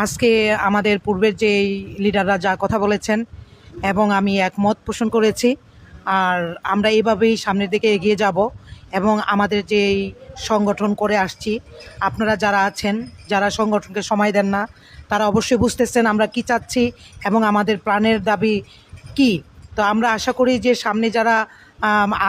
আজকে আমাদের পূর্বের যে লিডাররা যা কথা বলেছেন এবং আমি একমত পোষণ করেছি, আর আমরা এইভাবেই সামনের দিকে এগিয়ে যাব এবং আমাদের যে সংগঠন করে আসছি, আপনারা যারা আছেন, যারা সংগঠনকে সময় দেন না, তারা অবশ্যই বুঝতেছেন আমরা কি চাচ্ছি এবং আমাদের প্রাণের দাবি কি। তো আমরা আশা করি যে সামনে যারা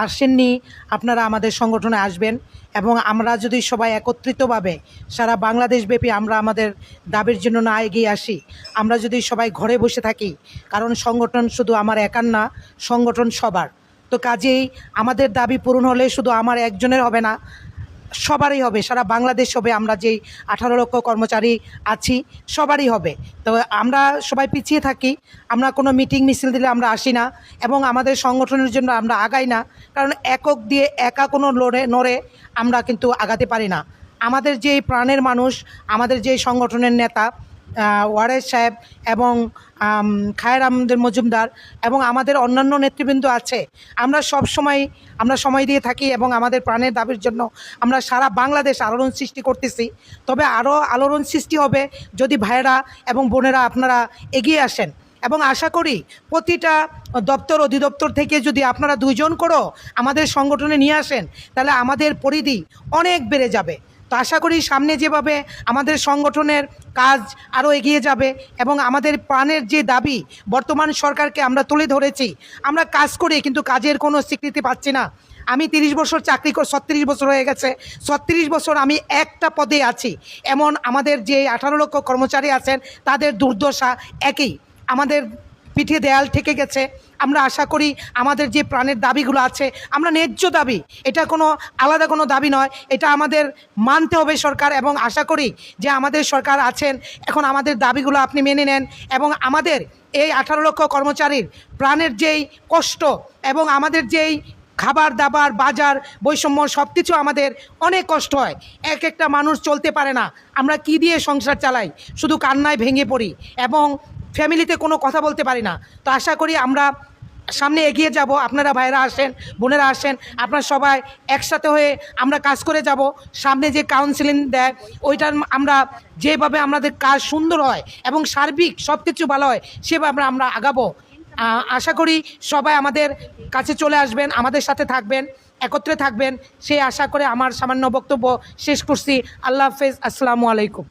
আসেননি, আপনারা আমাদের সংগঠনে আসবেন এবং আমরা যদি সবাই একত্রিতভাবে সারা বাংলাদেশব্যাপী আমরা আমাদের দাবির জন্য না এগিয়ে আসি, আমরা যদি সবাই ঘরে বসে থাকি, কারণ সংগঠন শুধু আমার একার না, সংগঠন সবার। তো কাজেই আমাদের দাবি পূরণ হলে শুধু আমার একজনের হবে না সবারই হবে, সারা বাংলাদেশ হবে, আমরা যেই আঠারো লক্ষ কর্মচারী আছি, সবারই হবে। তো আমরা সবাই পিছিয়ে থাকি, আমরা কোনো মিটিং মিছিল দিলে আমরা আসি না, এবং আমাদের সংগঠনের জন্য আমরা আগাই না, কারণ একক দিয়ে একা কোনো লড়ে, নড়ে আমরা কিন্তু আগাতে পারি না। আমাদের যে প্রাণের মানুষ, আমাদের যে সংগঠনের নেতা ওয়ারেস সাহেব এবং খায়ের আহমদের মজুমদার এবং আমাদের অন্যান্য নেতৃবৃন্দ আছে। আমরা সব সময়, আমরা সময় দিয়ে থাকি এবং আমাদের প্রাণের দাবির জন্য আমরা সারা বাংলাদেশ আলোড়ন সৃষ্টি করতেছি। তবে আরও আলোড়ন সৃষ্টি হবে যদি ভাইয়েরা এবং বোনেরা আপনারা এগিয়ে আসেন। এবং আশা করি প্রতিটা দপ্তর অধিদপ্তর থেকে যদি আপনারা দুজন করো আমাদের সংগঠনে নিয়ে আসেন, তাহলে আমাদের পরিধি অনেক বেড়ে যাবে। তো আশা করি সামনে যেভাবে আমাদের সংগঠনের কাজ আরও এগিয়ে যাবে এবং আমাদের প্রাণের যে দাবি বর্তমান সরকারকে আমরা তুলে ধরেছি, আমরা কাজ করি কিন্তু কাজের কোনো স্বীকৃতি পাচ্ছি না। আমি তিরিশ বছর চাকরি কর, ছত্রিশ বছর হয়ে গেছে, ছত্রিশ বছর আমি একটা পদে আছি। এমন আমাদের যে আঠারো লক্ষ কর্মচারী আছেন, তাদের দুর্দশা একই। আমাদের পিঠে দেয়াল ঠেকে গেছে। আমরা আশা করি আমাদের যে প্রাণের দাবিগুলো আছে, আমরা ন্যায্য দাবি। এটা কোনো আলাদা কোনো দাবি নয়, এটা আমাদের মানতে হবে সরকার এবং আশা করি যে আমাদের সরকার আছেন, এখন আমাদের দাবিগুলো আপনি মেনে নেন এবং আমাদের এই আঠারো লক্ষ কর্মচারীর প্রাণের যেই কষ্ট এবং আমাদের যেই খাবার দাবার, বাজার, বৈষম্য সব কিছু আমাদের অনেক কষ্ট হয়। এক একটা মানুষ চলতে পারে না। আমরা কি দিয়ে সংসার চালাই? শুধু কান্নায় ভেঙে পড়ি এবং ফ্যামিলিতে কোনো কথা বলতে পারি না। তো আশা করি আমরা সামনে এগিয়ে যাব। আপনারা ভাইরা আসেন, বোনেরা আসেন, আপনারা সবাই একসাথে হয়ে আমরা কাজ করে যাব। সামনে যে কাউন্সিলিং দেয় ওইটার আমরা যেভাবে আমাদের কাজ সুন্দর হয় এবং সার্বিক সব কিছু ভালো হয়, সেভাবে আমরা আগাবো। আশা করি সবাই আমাদের কাছে চলে আসবেন, আমাদের সাথে থাকবেন, একত্রে থাকবেন। সেই আশা করে আমার সামান্য বক্তব্য শেষ করছি। আল্লাহ হাফেজ। আসসালামু আলাইকুম।